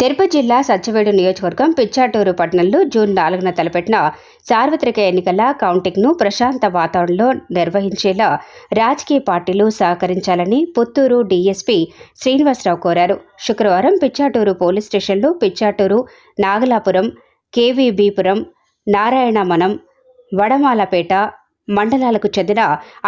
తిరుపతి జిల్లా సత్యవేడు నియోజకవర్గం పిచ్చాటూరు పట్టణంలో జూన్ నాలుగున తలపెట్టిన సార్వత్రిక ఎన్నికల కౌంటింగ్ను ప్రశాంత వాతావరణంలో నిర్వహించేలా రాజకీయ పార్టీలు సహకరించాలని పుత్తూరు డీఎస్పీ శ్రీనివాసరావు కోరారు. శుక్రవారం పిచ్చాటూరు పోలీస్ స్టేషన్లో పిచ్చాటూరు నాగలాపురం కేవీబీపురం నారాయణమనం వడమాలపేట మండలాలకు చెందిన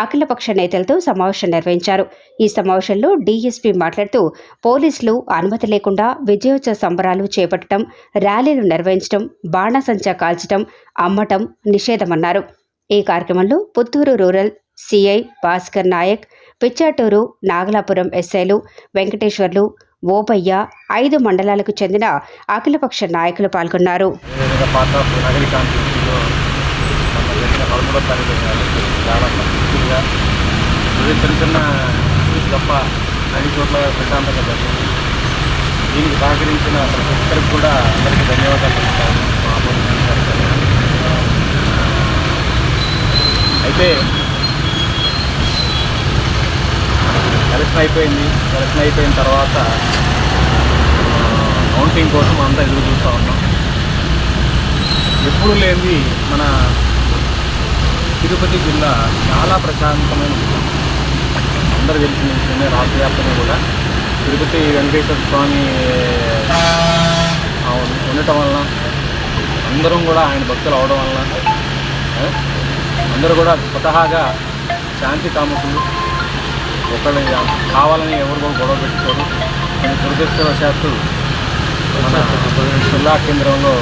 అఖిలపక్ష నేతలతో సమావేశం నిర్వహించారు. ఈ సమావేశంలో డీఎస్పీ మాట్లాడుతూ పోలీసులు అనుమతి లేకుండా విజయోత్సవ సంబరాలు చేపట్టడం ర్యాలీలు నిర్వహించడం బాణాసంచా కాల్చడం అమ్మటం నిషేధమన్నారు. ఈ కార్యక్రమంలో Puttur rural C I Bhaskar Nayak Pichatur Nagalapuram ఎస్ఐలు వెంకటేశ్వర్లు ఓబయ్య ఐదు మండలాలకు చెందిన అఖిలపక్ష నాయకులు పాల్గొన్నారు. వివిధ పార్ట్ కాబట్టి చాలా సంతృప్తిగా ఇది చిన్న చిన్న ఇష్యూస్ తప్ప అన్ని చోట్ల ప్రశాంతంగా జరిగింది దీనికి సహకరించిన ప్రతి ఒక్కరికి కూడా అందరికీ ధన్యవాదాలు చెప్తాను అయితే సెలక్షన్ అయిపోయింది. సెలక్షన్ అయిపోయిన తర్వాత కౌంటింగ్ కోసం అంతా ఎదురు చూస్తూ ఉన్నాం. ఎప్పుడు లేనిది మన తిరుపతి జిల్లా చాలా ప్రశాంతమైన జిల్లా. అందరు తెలిసిన విషయమే రాష్ట్ర వ్యాప్తంగా కూడా. తిరుపతి వెంకటేశ్వర స్వామి ఉండటం వలన అందరం కూడా ఆయన భక్తులు అవడం వలన అందరూ కూడా స్వతహాగా శాంతి కాముకులు. ఒకళ్ళని కావాలని ఎవరు కూడా గొడవ పెట్టుకోరు. నేను దురదృష్టవశాత్తు మన జిల్లా కేంద్రంలో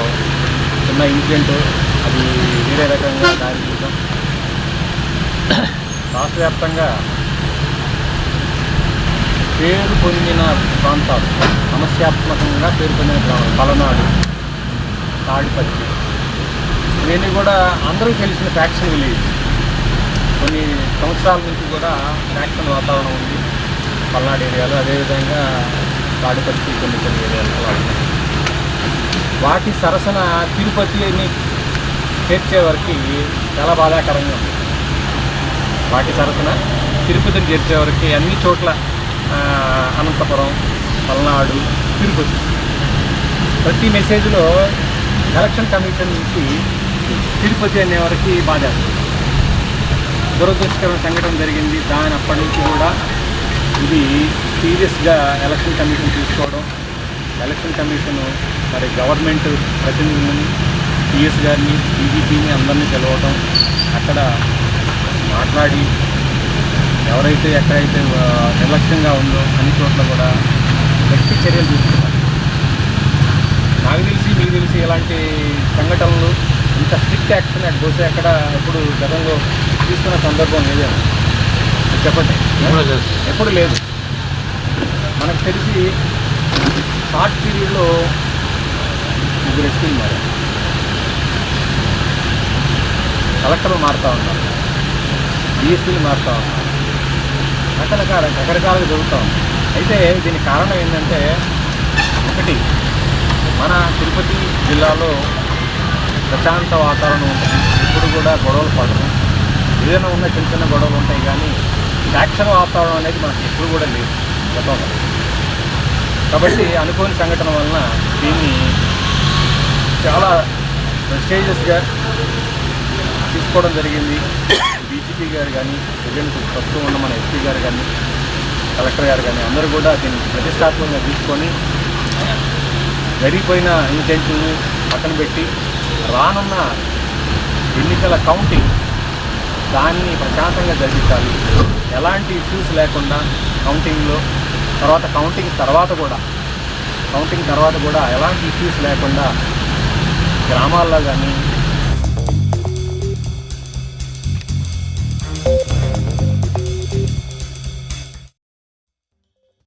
చిన్న ఇన్సిడెంట్ అది వేరే రకంగా దారి రాష్ట్ర వ్యాప్తంగా పేరు పొందిన ప్రాంతాలు సమస్యాత్మకంగా పేరు పొందిన గ్రామాలు పలనాడు తాడిపత్రి. ఇవన్నీ కూడా అందరూ తెలిసిన ఫ్యాక్షన్ విలేజ్. కొన్ని సంవత్సరాల నుంచి కూడా ఫ్యాక్షన్ వాతావరణం ఉంది. పల్నాడు ఏరియాలో అదేవిధంగా తాడిపత్రి కొన్ని కొన్ని ఏరియాలు వాటి సరసన తిరుపతిని చేర్చే వరకు చాలా బాధాకరంగా ఉంది. వాటి తరఫున తిరుపతిని చేర్చేవరకు అన్ని చోట్ల అనంతపురం పల్నాడు తిరుపతి. ప్రతి మెసేజ్లో ఎలక్షన్ కమిషన్ నుంచి తిరుపతి అనే బాధ. బాధేస్తుంది దురదృష్టకరమైన సంఘటన జరిగింది. దాని అప్పటి నుంచి కూడా ఇది సీరియస్గా ఎలక్షన్ కమిషన్ తీసుకోవడం ఎలక్షన్ కమిషన్ మరి గవర్నమెంట్ ప్రతినిధులని సిఎస్ గారిని డీజీపీని అందరినీ పిలవడం అక్కడ మాట్లాడి ఎవరైతే ఎక్కడైతే నిర్లక్ష్యంగా ఉందో అన్ని చోట్ల కూడా గట్టి చర్యలు తీసుకున్నారు. నాకు తెలిసి మీకు తెలిసి ఇలాంటి సంఘటనలు ఇంత స్ట్రిక్ట్ యాక్షన్ అటు బహుశా ఎక్కడ ఎప్పుడు గతంలో తీసుకున్న సందర్భం లేదేమో చెప్పండి. ఎప్పుడు లేదు. మనకు తెలిసి షార్ట్ పీరియడ్లో ముగ్గురు ఎస్పీలు మారారు కలెక్టర్లు మారుతూ ఉన్నారు. డిఎస్పీలు మారుతూ ఉన్నారు రకరకాల రకరకాలుగా జరుగుతూ అయితే దీనికి కారణం ఏంటంటే ఒకటి మన తిరుపతి జిల్లాలో ప్రశాంత వాతావరణం ఉంటుంది. ఇప్పుడు కూడా గొడవలు పడరు ఏదైనా ఉన్న చిన్న చిన్న గొడవలు ఉంటాయి కానీ యాక్షన్ వాతావరణం అనేది మనకి ఎప్పుడు కూడా లేదు. గతంలో కాబట్టి అనుకోని సంఘటన వలన దీన్ని చాలా స్టేజెస్గా తీసుకోవడం జరిగింది. ఎస్పీ గారు కానీ ప్రజెంట్ ప్రస్తుతం ఉన్న మన ఎస్పీ గారు కానీ కలెక్టర్ గారు కానీ అందరూ కూడా దీన్ని ప్రతిష్టాత్మకంగా తీసుకొని జరిగిపోయిన ఇన్సిడెంట్ని పక్కన పెట్టి రానున్న ఎన్నికల కౌంటింగ్ దాన్ని ప్రశాంతంగా జరిపించాలి. ఎలాంటి ఇష్యూస్ లేకుండా కౌంటింగ్లో తర్వాత కౌంటింగ్ తర్వాత కూడా కౌంటింగ్ తర్వాత కూడా ఎలాంటి ఇష్యూస్ లేకుండా గ్రామాల్లో కానీ